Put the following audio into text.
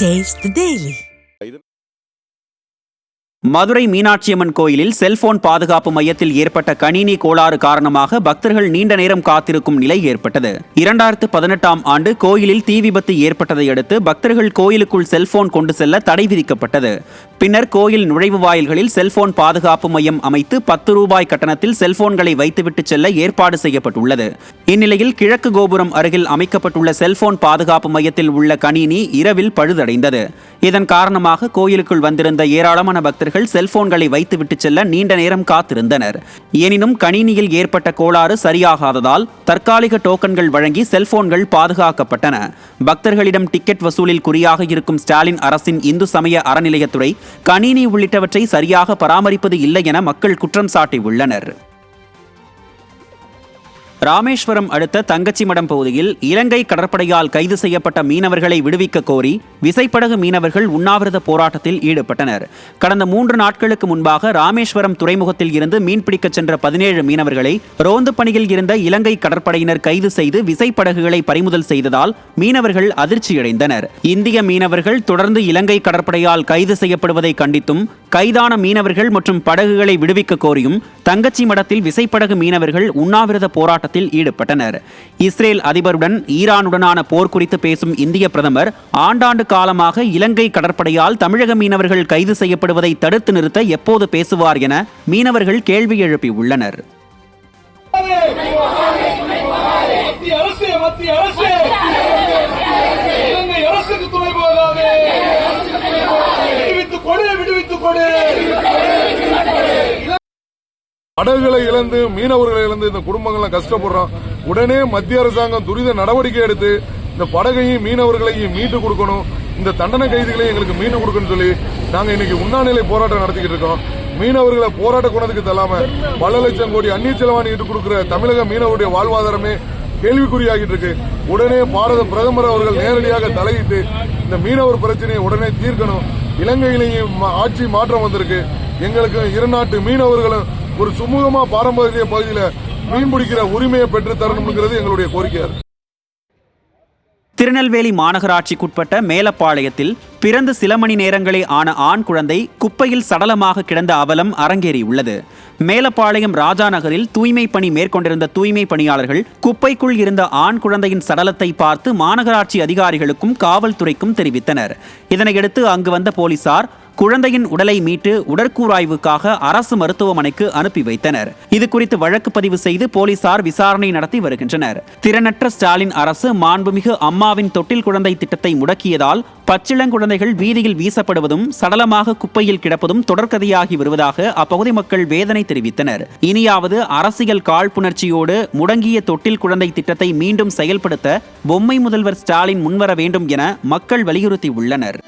Taste the Daily. Madurai Meenakshiamman கோயிலில் cellphone பாதுகாப்பு மையத்தில் ஏற்பட்ட கணினி கோளாறு காரணமாக பக்தர்கள் நீண்ட நேரம் காத்திருக்கும் நிலை ஏற்பட்டது. இரண்டாயிரத்து பதினெட்டாம் ஆண்டு கோயிலில் தீ விபத்து ஏற்பட்டதை அடுத்து பக்தர்கள் கோயிலுக்குள் செல்போன் கொண்டு செல்ல தடை விதிக்கப்பட்டது. பின்னர் கோயில் நுழைவு வாயில்களில் செல்போன் பாதுகாப்பு மையம் அமைத்து பத்து ரூபாய் கட்டணத்தில் செல்போன்களை வைத்துவிட்டு செல்ல ஏற்பாடு செய்யப்பட்டுள்ளது. இந்நிலையில் கிழக்கு கோபுரம் அருகில் அமைக்கப்பட்டுள்ள செல்போன் பாதுகாப்பு மையத்தில் உள்ள கணினி இரவில் பழுதடைந்தது. இதன் காரணமாக கோயிலுக்குள் வந்திருந்த ஏராளமான பக்தர்கள் செல்போன்களை வைத்துவிட்டு செல்ல நீண்ட நேரம் காத்திருந்தனர். எனினும் கணினியில் ஏற்பட்ட கோளாறு சரியாகாததால் தற்காலிக டோக்கன்கள் வழங்கி செல்போன்கள் பாதுகாக்கப்பட்டன. பக்தர்களிடம் டிக்கெட் வசூலில் குறியாக இருக்கும் ஸ்டாலின் அரசின் இந்து சமய அறநிலையத்துறை கணினி உள்ளிட்டவற்றை சரியாக பராமரிப்பது இல்லை என மக்கள் குற்றம் சாட்டியுள்ளனர். ராமேஸ்வரம் அடுத்த தங்கச்சிமடம் பகுதியில் இலங்கை கடற்படையால் கைது செய்யப்பட்ட மீனவர்களை விடுவிக்க கோரி விசைப்படகு மீனவர்கள் உண்ணாவிரத போராட்டத்தில் ஈடுபட்டனர். கடந்த மூன்று நாட்களுக்கு முன்பாக ராமேஸ்வரம் துறைமுகத்தில் இருந்து மீன்பிடிக்கச் சென்ற பதினேழு மீனவர்களை ரோந்து பணியில் இருந்த இலங்கை கடற்படையினர் கைது செய்து விசைப்படகுகளை பறிமுதல் செய்ததால் மீனவர்கள் அதிர்ச்சியடைந்தனர். இந்திய மீனவர்கள் தொடர்ந்து இலங்கை கடற்படையால் கைது செய்யப்படுவதை கண்டித்தும் கைதான மீனவர்கள் மற்றும் படகுகளை விடுவிக்க கோரியும் தங்கச்சி மடத்தில் விசைப்படகு மீனவர்கள் உண்ணாவிரத போராட்டத்தில் ஈடுபட்டனர். இஸ்ரேல் அதிபருடன் ஈரானுடனான போர் குறித்து பேசும் இந்திய பிரதமர் ஆண்டாண்டு காலமாக இலங்கை கடற்படையால் தமிழக மீனவர்கள் கைது செய்யப்படுவதை தடுத்து நிறுத்த எப்போது பேசுவார் என மீனவர்கள் கேள்வி எழுப்பியுள்ளனர். விடுவித்துக் கொடு விடுவித்துக் கொடு. படகுகளை இழந்து மீனவர்களை இழந்து இந்த குடும்பங்கள்லாம் கஷ்டப்படுறோம். உடனே மத்திய அரசாங்கம் துரித நடவடிக்கை எடுத்து இந்த படகையும் மீனவர்களையும் மீட்டு கொடுக்கணும். இந்த தண்டனை கைதிகளையும் எங்களுக்கு மீண்டு கொடுக்கணும்னு சொல்லி நாங்க இன்னைக்கு உண்ணாநிலை போராட்டம் நடத்திக்கிட்டு இருக்கோம். மீனவர்களை போராட்ட குணத்துக்கு தள்ளாம பல லட்சம் கோடி அந்நிய செலவாணி ஈட்டு கொடுக்கிற தமிழக மீனவருடைய வாழ்வாதாரமே கேள்விக்குறியாகிட்டு இருக்கு. உடனே பாரத பிரதமர் அவர்கள் நேரடியாக தலையிட்டு இந்த மீனவர் பிரச்சனையை உடனே தீர்க்கணும். இலங்கையிலேயும் மா- ஆட்சி மாற்றம் வந்திருக்கு. எங்களுக்கு இரு நாட்டு மீனவர்களும் ஒரு சுமூகமா பாரம்பரிய பகுதியில மீன் பிடிக்கிற உரிமையை பெற்று தரணுங்கிறது எங்களுடைய கோரிக்கையா இருக்கு திருநெல்வேலி மாநகராட்சிக்குட்பட்ட மேலப்பாளையத்தில் பிறந்து சில மணி நேரங்களே ஆன ஆண் குழந்தை குப்பையில் சடலமாக கிடந்த அவலம் அரங்கேறியுள்ளது. மேலப்பாளையம் ராஜா நகரில் தூய்மை பணி மேற்கொண்டிருந்த தூய்மை பணியாளர்கள் குப்பைக்குள் இருந்த ஆண் குழந்தையின் சடலத்தை பார்த்து மாநகராட்சி அதிகாரிகளுக்கும் காவல்துறைக்கும் தெரிவித்தனர். இதனையடுத்து அங்கு வந்த போலீசார் குழந்தையின் உடலை மீட்டு உடற்கூராய்வுக்காக அரசு மருத்துவமனைக்கு அனுப்பி வைத்தனர். இது குறித்து வழக்கு பதிவு செய்து போலீசார் விசாரணை நடத்தி வருகின்றனர். திறனற்ற ஸ்டாலின் அரசு மாண்புமிகு அம்மாவின் தொட்டில் குழந்தை திட்டத்தை முடக்கியதால் பச்சிளங்குழந்தைகள் வீதியில் வீசப்படுவதும் சடலமாக குப்பையில் கிடப்பதும் தொடர்கதையாகி வருவதாக அப்பகுதி மக்கள் வேதனை தெரிவித்தனர். இனியாவது அரசியல் காழ்ப்புணர்ச்சியோடு முடங்கிய தொட்டில் குழந்தை திட்டத்தை மீண்டும் செயல்படுத்த பொம்மை முதல்வர் ஸ்டாலின் முன்வர வேண்டும் என மக்கள் வலியுறுத்தியுள்ளனர்.